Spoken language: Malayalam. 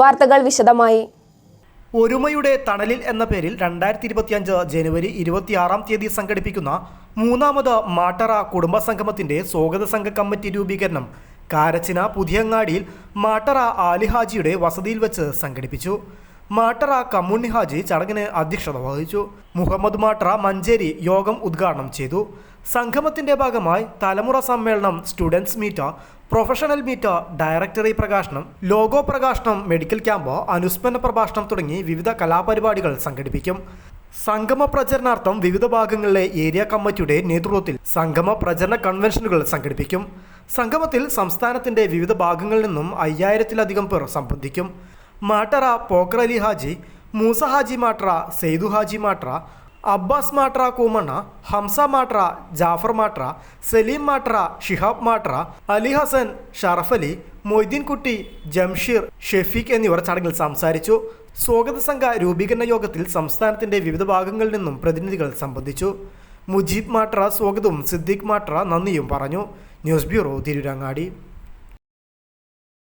വാർത്തകൾ വിശദമായി. ഒരുമയുടെ തണലിൽ എന്ന പേരിൽ രണ്ടായിരത്തി ഇരുപത്തിയഞ്ച് ജനുവരി ഇരുപത്തിയാറാം തീയതി സംഘടിപ്പിക്കുന്ന മൂന്നാമത് മാട്ടറ കുടുംബ സംഗമത്തിന്റെ സ്വാഗത സംഘ കമ്മിറ്റി രൂപീകരണം കാരച്ചിന പുതിയങ്ങാടിയിൽ മാട്ടറ ആലിഹാജിയുടെ വസതിയിൽ വെച്ച് സംഘടിപ്പിച്ചു. മാട്ടറ കമ്മുണ്ണി ഹാജി ചടങ്ങിന് അധ്യക്ഷത വഹിച്ചു. മുഹമ്മദ് മാട്ടറ മഞ്ചേരി യോഗം ഉദ്ഘാടനം ചെയ്തു. സംഗമത്തിന്റെ ഭാഗമായി തലമുറ സമ്മേളനം students meet professional meet directory പ്രകാശനം ലോഗോ പ്രകാശനം മെഡിക്കൽ ക്യാമ്പ് അനുസ്മരണ പ്രഭാഷണം തുടങ്ങി വിവിധ കലാപരിപാടികൾ സംഘടിപ്പിക്കും. സംഗമ പ്രചരണാർത്ഥം വിവിധ ഭാഗങ്ങളിലെ ഏരിയ കമ്മിറ്റിയുടെ നേതൃത്വത്തിൽ സംഗമ പ്രചരണ കൺവെൻഷനുകൾ സംഘടിപ്പിക്കും. സംഗമത്തിൽ സംസ്ഥാനത്തിന്റെ വിവിധ ഭാഗങ്ങളിൽ നിന്നും അയ്യായിരത്തിലധികം പേർ സംബന്ധിക്കും. മാട്ടറ പോക്കർ അലി ഹാജി മൂസ ഹാജി മാട്ര സെയ്ദു ഹാജി മാട്ര അബ്ബാസ് മാട്ര കൂമണ്ണ ഹംസ മാട്ര ജാഫർ മാട്ര സലീം മാട്ര ഷിഹാബ് മാട്ര അലി ഹസൻ ഷറഫ് അലി മൊയ്തീൻ കുട്ടി ജംഷീർ ഷെഫീഖ് എന്നിവർ ചടങ്ങിൽ സംസാരിച്ചു. സ്വാഗത സംഘ രൂപീകരണ യോഗത്തിൽ സംസ്ഥാനത്തിന്റെ വിവിധ ഭാഗങ്ങളിൽ നിന്നും പ്രതിനിധികൾ സംബന്ധിച്ചു. മുജീബ് മാട്ര സ്വാഗതവും സിദ്ദീഖ് മാട്ര നന്ദിയും പറഞ്ഞു. News bureau Tirurangadi.